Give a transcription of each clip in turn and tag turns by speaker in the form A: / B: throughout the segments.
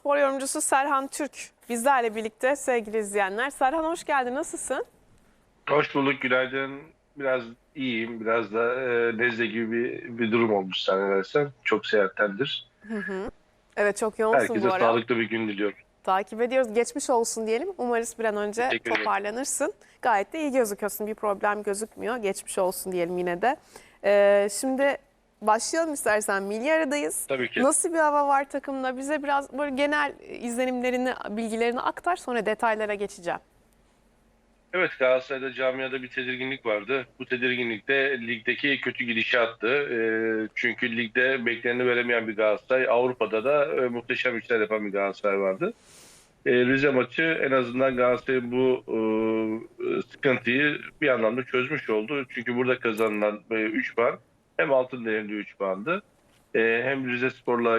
A: Spor yorumcusu Serhan Türk bizlerle birlikte sevgili izleyenler. Serhan hoş geldin. Nasılsın?
B: Hoş bulduk, günaydın. Biraz iyiyim, biraz da e, nezle gibi bir, bir durum olmuş zannedersem. Çok seyahattendir.
A: Evet çok yoğunsun
B: Herkese
A: bu ara.
B: sağlıklı bir gün diliyorum.
A: Takip ediyoruz. Geçmiş olsun diyelim. Umarız bir an önce toparlanırsın. Gayet de iyi gözüküyorsun. Bir problem gözükmüyor. Geçmiş olsun diyelim yine de. Ee, şimdi başlayalım istersen. Milli aradayız.
B: Tabii ki.
A: Nasıl bir hava var takımda? Bize biraz böyle genel izlenimlerini, bilgilerini aktar. Sonra detaylara geçeceğim.
B: Evet, Galatasaray'da camiada bir tedirginlik vardı. Bu tedirginlik de ligdeki kötü gidişattı. E, çünkü ligde bekleneni veremeyen bir Galatasaray, Avrupa'da da e, muhteşem işler yapan bir Galatasaray vardı. E, Rize maçı en azından Galatasaray'ın bu e, sıkıntıyı bir anlamda çözmüş oldu. Çünkü burada kazanılan 3 puan hem altın değerinde 3 puandı. E, hem Rize Spor'la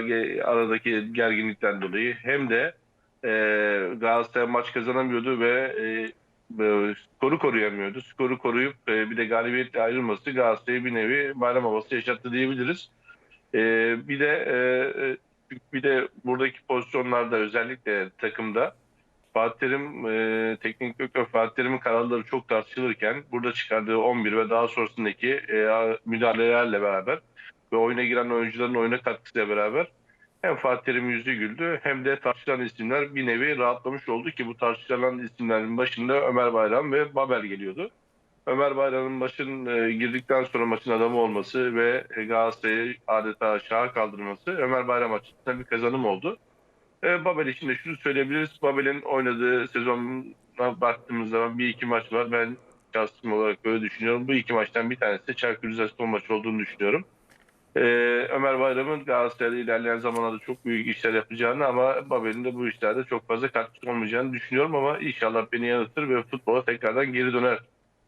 B: aradaki gerginlikten dolayı hem de e, Galatasaray maç kazanamıyordu ve e, e, skoru koruyamıyordu. Skoru koruyup e, bir de galibiyetle ayrılması Galatasaray'a bir nevi bayram havası yaşattı diyebiliriz. E, bir de e, e, bir de buradaki pozisyonlarda özellikle takımda Fatih Terim, e, teknik direktör Fatih Terim'in kararları çok tartışılırken burada çıkardığı 11 ve daha sonrasındaki e, müdahalelerle beraber ve oyuna giren oyuncuların oyuna katkısıyla beraber hem Fatih Terim yüzü güldü hem de tartışılan isimler bir nevi rahatlamış oldu ki bu tartışılan isimlerin başında Ömer Bayram ve Babel geliyordu. Ömer Bayram'ın başın e, girdikten sonra maçın adamı olması ve Galatasaray'ı adeta aşağı kaldırması Ömer Bayram açısından bir kazanım oldu. E, Babel için de şunu söyleyebiliriz. Babel'in oynadığı sezona baktığımız zaman bir iki maç var. Ben şahsım olarak böyle düşünüyorum. Bu iki maçtan bir tanesi de Çaykur Rizespor maçı olduğunu düşünüyorum. Ee, Ömer Bayram'ın Galatasaray'da ilerleyen zamanlarda çok büyük işler yapacağını ama Babel'in de bu işlerde çok fazla katkısı olmayacağını düşünüyorum ama inşallah beni yanıltır ve futbola tekrardan geri döner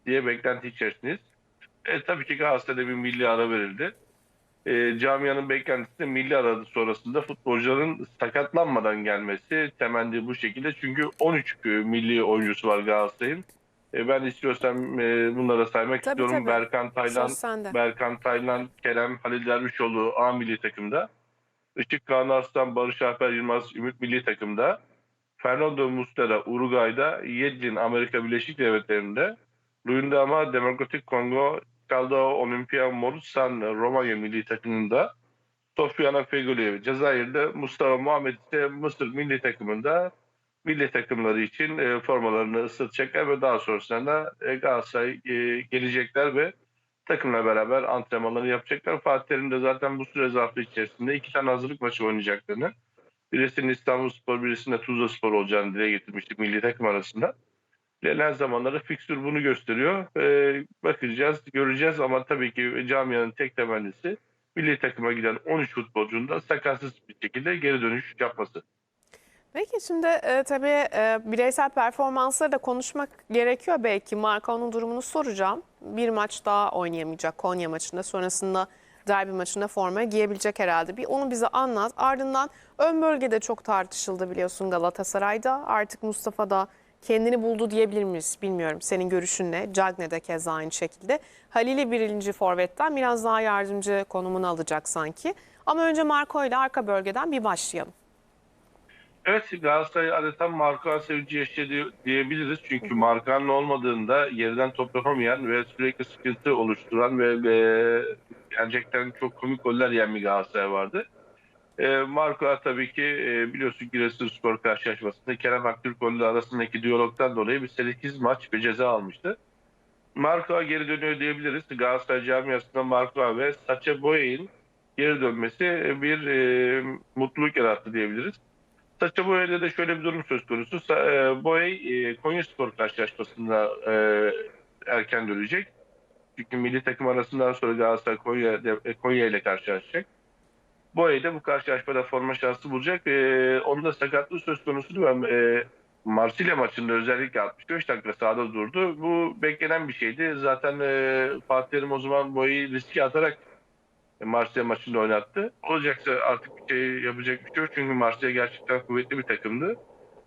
B: diye beklenti içerisindeyiz. E, tabii ki Galatasaray'da bir milli ara verildi. E, camianın beklentisi de milli ara sonrasında futbolcuların sakatlanmadan gelmesi temenni bu şekilde. Çünkü 13 milli oyuncusu var Galatasaray'ın. E, ben istiyorsam e, bunlara saymak
A: Tabii,
B: istiyorum.
A: tabii.
B: Berkan Taylan. Berkan Taylan, Kerem, Halil Dervişoğlu A milli takımda. Işık Kaan Arslan, Barış Alper Yılmaz Ümit milli takımda. Fernando Muslera Uruguay'da, Yedlin Amerika Birleşik Devletleri'nde. Luyendama Demokratik Kongo, Caldo Olimpia Morusan Romanya milli takımında. Sofiana Feguli Cezayir'de, Mustafa Muhammed ise Mısır milli takımında milli takımları için e, formalarını ısıtacaklar ve daha sonrasında e, Galatasaray e, gelecekler ve takımla beraber antrenmanlarını yapacaklar. Fatih Terim de zaten bu süre zarfı içerisinde iki tane hazırlık maçı oynayacaklarını, birisinin İstanbul Spor, birisinin de Tuzla Spor olacağını dile getirmiştik milli takım arasında. İlerleyen zamanlarda fikstür bunu gösteriyor. E, bakacağız, göreceğiz ama tabii ki camianın tek temennisi milli takıma giden 13 futbolcunun da sakatsız bir şekilde geri dönüş yapması.
A: Peki şimdi e, tabii e, bireysel performansları da konuşmak gerekiyor belki. Markao'nun durumunu soracağım. Bir maç daha oynayamayacak Konya maçında. Sonrasında derbi maçında forma giyebilecek herhalde. Bir onu bize anlat. Ardından ön bölgede çok tartışıldı biliyorsun Galatasaray'da. Artık Mustafa da kendini buldu diyebilir miyiz bilmiyorum. Senin görüşün ne? Cagne de keza aynı şekilde. Halil'i birinci forvetten biraz daha yardımcı konumunu alacak sanki. Ama önce Marco ile arka bölgeden bir başlayalım.
B: Evet Galatasaray adeta Markan sevinci yaşadı diyebiliriz. Çünkü Markan'ın olmadığında yerden top yapamayan ve sürekli sıkıntı oluşturan ve e, gerçekten çok komik goller yiyen bir Galatasaray vardı. E, Marco tabii ki e, biliyorsun Giresunspor karşılaşmasında Kerem Aktürkoğlu arasındaki diyalogdan dolayı bir 8 maç ve ceza almıştı. Marco geri dönüyor diyebiliriz. Galatasaray camiasında Marco ve Sacha Boey'in geri dönmesi bir e, mutluluk yarattı diyebiliriz. Saça Boya'da da şöyle bir durum söz konusu. Sa- e, Boya e, Konyaspor karşılaşmasında e, erken dönecek. Çünkü milli takım arasından sonra Galatasaray Konya, e, Konya ile karşılaşacak. Boya da bu karşılaşmada forma şansı bulacak. E, onun da sakatlığı söz konusu ve e, Marsilya maçında özellikle 65 dakika sahada durdu. Bu beklenen bir şeydi. Zaten e, Fatih Terim o zaman Boya'yı riske atarak Marsilya maçında oynattı. Olacaksa artık bir şey yapacak bir şey yok. Çünkü Marsilya gerçekten kuvvetli bir takımdı.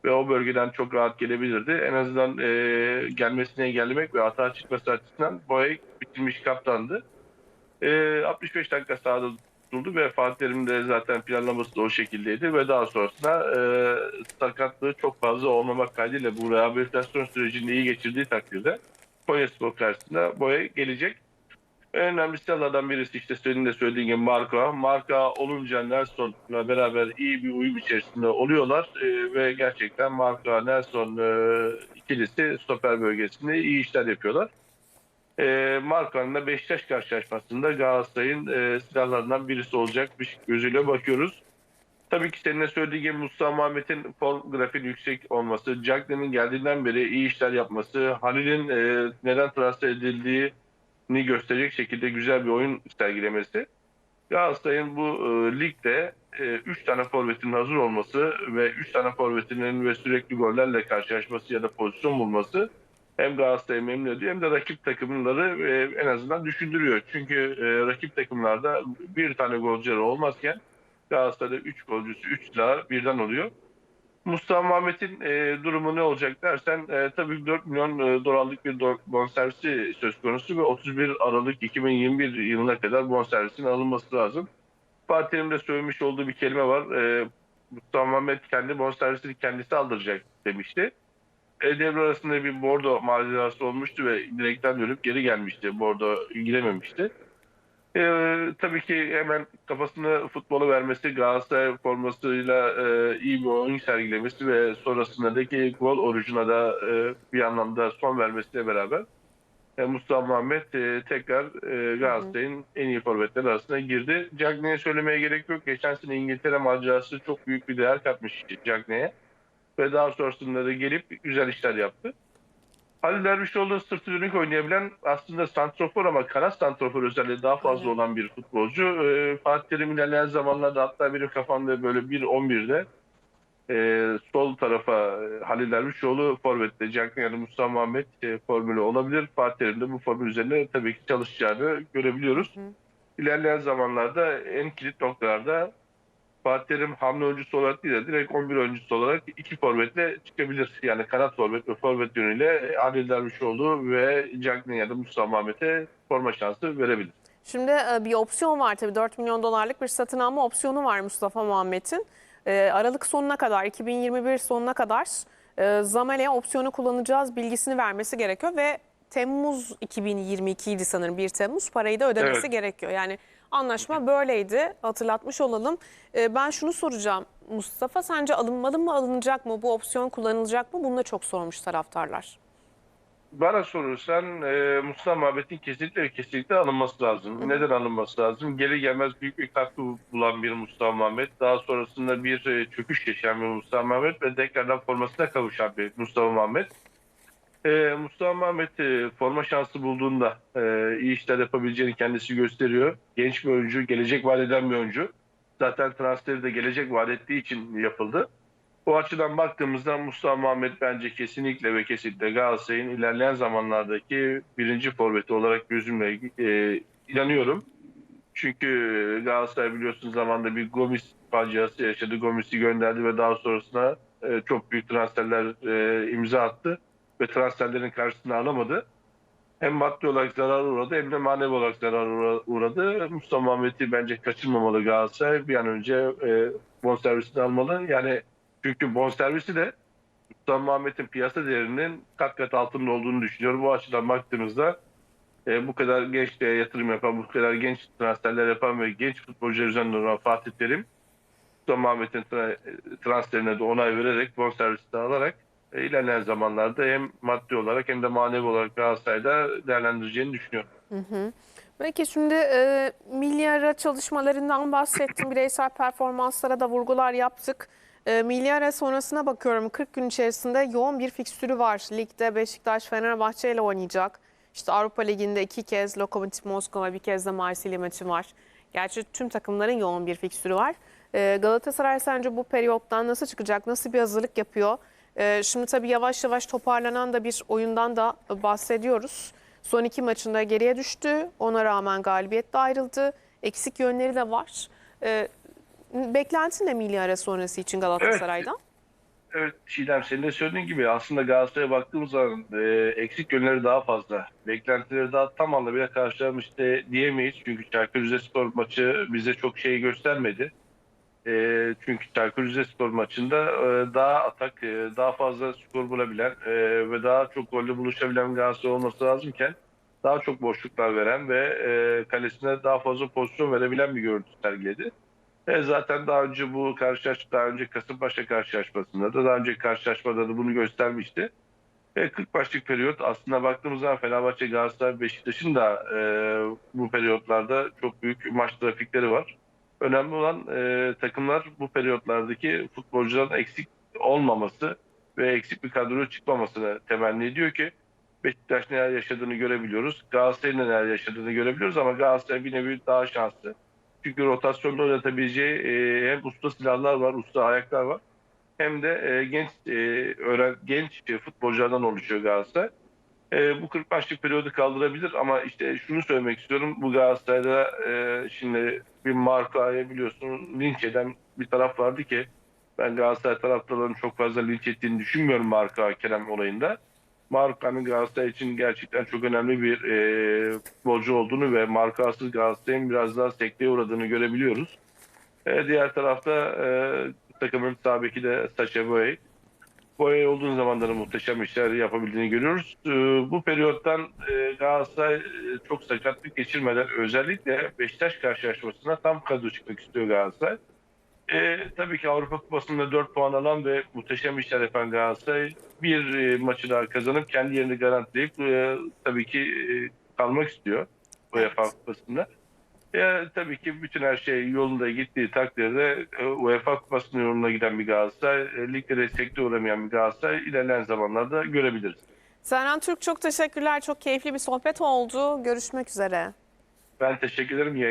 B: Ve o bölgeden çok rahat gelebilirdi. En azından e, gelmesini engellemek ve hata çıkması açısından Boya bitirmiş kaptandı. E, 65 dakika sahada tutuldu ve Fatih Terim'in de zaten planlaması da o şekildeydi ve daha sonrasında e, sakatlığı çok fazla olmamak kaydıyla bu rehabilitasyon sürecini iyi geçirdiği takdirde Konyaspor karşısında boya gelecek. En önemli silahlardan birisi işte senin de söylediğin gibi Marka. Marka olunca Nelson'la beraber iyi bir uyum içerisinde oluyorlar E, ve gerçekten Marka Nelson e, ikilisi stoper bölgesinde iyi işler yapıyorlar. E, Marka'nın da Beşiktaş karşılaşmasında Galatasaray'ın e, silahlarından birisi olacakmış gözüyle bakıyoruz. Tabii ki senin de söylediğin gibi Mustafa Muhammed'in form grafiğinin yüksek olması, Cagney'in geldiğinden beri iyi işler yapması, Halil'in e, neden transfer edildiğini gösterecek şekilde güzel bir oyun sergilemesi. Galatasaray'ın bu e, ligde 3 tane forvetinin hazır olması ve 3 tane forvetinin ve sürekli gollerle karşılaşması ya da pozisyon bulması hem Galatasaray'ı memnun ediyor hem de rakip takımları e, en azından düşündürüyor. Çünkü e, rakip takımlarda bir tane golcüleri olmazken Galatasaray'da 3 golcüsü 3 silahı birden oluyor. Mustafa Muhammed'in e, durumu ne olacak dersen e, tabii 4 milyon e, dolarlık bir do- bonservisi söz konusu ve 31 Aralık 2021 yılına kadar bonservisin alınması lazım. Fatih Terim'in de söylemiş olduğu bir kelime var. E, Mustafa Muhammed kendi bonservisini kendisi aldıracak demişti. E, devre arasında bir bordo macerası olmuştu ve direkten dönüp geri gelmişti. Bordo girememişti. Ee, tabii ki hemen kafasını futbola vermesi, Galatasaray formasıyla e, iyi bir oyun sergilemesi ve sonrasındaki gol orucuna da e, bir anlamda son vermesiyle beraber e, Mustafa Muhammed e, tekrar e, Galatasaray'ın en iyi forvetleri arasına girdi. Cagney'e söylemeye gerek yok. Geçen sene İngiltere macerası çok büyük bir değer katmış Cagney'e ve daha sonrasında da gelip güzel işler yaptı. Halil Dervişoğlu sırtı dönük oynayabilen aslında santrofor ama kanat santrofor özelliği daha fazla olan bir futbolcu. Ee, Fatih Terim ilerleyen zamanlarda hatta benim kafamda böyle 1-11'de e, sol tarafa e, Halil Dervişoğlu forvette Cagney ya da Mustafa Muhammed e, formülü olabilir. Fatih Terim de bu formül üzerine tabii ki çalışacağını görebiliyoruz.
A: Hı.
B: İlerleyen zamanlarda en kilit noktalarda Fatih Terim hamle oyuncusu olarak değil de direkt 11 oyuncusu olarak iki forvetle çıkabilir. Yani kanat forvet ve forvet yönüyle Halil Dervişoğlu ve Cagney ya da Mustafa Muhammed'e forma şansı verebilir.
A: Şimdi e, bir opsiyon var tabii 4 milyon dolarlık bir satın alma opsiyonu var Mustafa Muhammed'in. E, Aralık sonuna kadar 2021 sonuna kadar e, Zamel'e opsiyonu kullanacağız bilgisini vermesi gerekiyor ve Temmuz 2022 idi sanırım 1 Temmuz parayı da ödemesi
B: Evet.
A: gerekiyor. Yani anlaşma böyleydi hatırlatmış olalım. E, Ben şunu soracağım Mustafa sence alınmalı mı alınacak mı bu opsiyon kullanılacak mı bunu da çok sormuş taraftarlar.
B: Bana sorursan e, Mustafa Muhammed'in kesinlikle ve kesinlikle alınması lazım. Neden alınması lazım? Geri gelmez büyük bir katkı bulan bir Mustafa Muhammed. Daha sonrasında bir e, çöküş yaşayan bir Mustafa Muhammed ve tekrardan formasına kavuşan bir Mustafa Muhammed. E, Mustafa e, forma şansı bulduğunda e, iyi işler yapabileceğini kendisi gösteriyor. Genç bir oyuncu, gelecek vaat eden bir oyuncu. Zaten transferi de gelecek vaat ettiği için yapıldı. O açıdan baktığımızda Mustafa Muhammed bence kesinlikle ve kesinlikle Galatasaray'ın ilerleyen zamanlardaki birinci forveti olarak gözümle e, inanıyorum. Çünkü Galatasaray biliyorsunuz zamanda bir Gomis faciası yaşadı. Gomis'i gönderdi ve daha sonrasında e, çok büyük transferler e, imza attı ve transferlerin karşısına alamadı. Hem maddi olarak zarar uğradı hem de manevi olarak zarar uğra- uğradı. Mustafa Muhammed'i bence kaçırmamalı Galatasaray. Bir an önce e, bonservisini almalı. Yani çünkü bonservisi de Mustafa Muhammed'in piyasa değerinin kat kat altında olduğunu düşünüyorum. Bu açıdan baktığımızda e, bu kadar genç yatırım yapan, bu kadar genç transferler yapan ve genç futbolcular üzerinde duran Fatih Terim Muhammed'in tra- transferine de onay vererek bonservisi de alarak ilerleyen zamanlarda hem maddi olarak hem de manevi olarak Galatasaray'da değerlendireceğini düşünüyorum.
A: Peki şimdi e, milli ara çalışmalarından bahsettim. Bireysel performanslara da vurgular yaptık. E, milli ara sonrasına bakıyorum. 40 gün içerisinde yoğun bir fikstürü var. Ligde Beşiktaş Fenerbahçe ile oynayacak. İşte Avrupa Ligi'nde iki kez Lokomotiv Moskova bir kez de Marsilya maçı var. Gerçi tüm takımların yoğun bir fikstürü var. E, Galatasaray sence bu periyottan nasıl çıkacak? Nasıl bir hazırlık yapıyor? E, şimdi tabii yavaş yavaş toparlanan da bir oyundan da bahsediyoruz. Son iki maçında geriye düştü. Ona rağmen galibiyetle ayrıldı. Eksik yönleri de var. Ee, beklentin ne milli ara sonrası için Galatasaray'dan?
B: Evet Çiğdem senin de söylediğin gibi aslında Galatasaray'a baktığımız zaman e, eksik yönleri daha fazla. Beklentileri daha tam anlamıyla karşılamış de diyemeyiz. Çünkü Çaykur Rizespor maçı bize çok şey göstermedi. E, çünkü Çaykur Rizespor maçında e, daha atak, e, daha fazla skor bulabilen e, ve daha çok golle buluşabilen Galatasaray olması lazımken daha çok boşluklar veren ve e, kalesine daha fazla pozisyon verebilen bir görüntü sergiledi. E, zaten daha önce bu karşılaşma, daha önce Kasımpaşa karşılaşmasında da daha önceki karşılaşmada da bunu göstermişti. E, 40 maçlık periyot aslında baktığımız zaman Fenerbahçe, Galatasaray, Beşiktaş'ın da e, bu periyotlarda çok büyük maç trafikleri var. Önemli olan e, takımlar bu periyotlardaki futbolcuların eksik olmaması ve eksik bir kadro çıkmamasını temenni ediyor ki Beşiktaş neler yaşadığını görebiliyoruz. Galatasaray'ın neler yaşadığını görebiliyoruz ama Galatasaray bir nevi daha şanslı. Çünkü rotasyonda oynatabileceği e, hem usta silahlar var, usta ayaklar var. Hem de e, genç e, öğren genç futbolculardan oluşuyor Galatasaray. E, bu 40 maçlık periyodu kaldırabilir ama işte şunu söylemek istiyorum. Bu Galatasaray'da e, şimdi bir markaya biliyorsun linç eden bir taraf vardı ki ben Galatasaray taraftarlarının çok fazla linç ettiğini düşünmüyorum marka Kerem olayında. Marka'nın Galatasaray için gerçekten çok önemli bir e, futbolcu olduğunu ve markasız Galatasaray'ın biraz daha sekteye uğradığını görebiliyoruz. E, diğer tarafta e, takımın sağ beki de Sacha Boey. Boey olduğun zamanları muhteşem işler yapabildiğini görüyoruz. E, bu periyottan e, Galatasaray e, çok sakatlık geçirmeden özellikle Beşiktaş karşılaşmasına tam kadro çıkmak istiyor Galatasaray. E, tabii ki Avrupa Kupası'nda 4 puan alan ve muhteşem işler yapan Galatasaray bir e, maçı daha kazanıp kendi yerini garantileyip e, tabii ki e, kalmak istiyor UEFA Kupası'nda. E, tabii ki bütün her şey yolunda gittiği takdirde e, UEFA Kupası'nın yoluna giden bir Galatasaray, e, ligde destekli uğramayan bir Galatasaray ilerleyen zamanlarda görebiliriz.
A: Serhan Türk çok teşekkürler. Çok keyifli bir sohbet oldu. Görüşmek üzere.
B: Ben teşekkür ederim.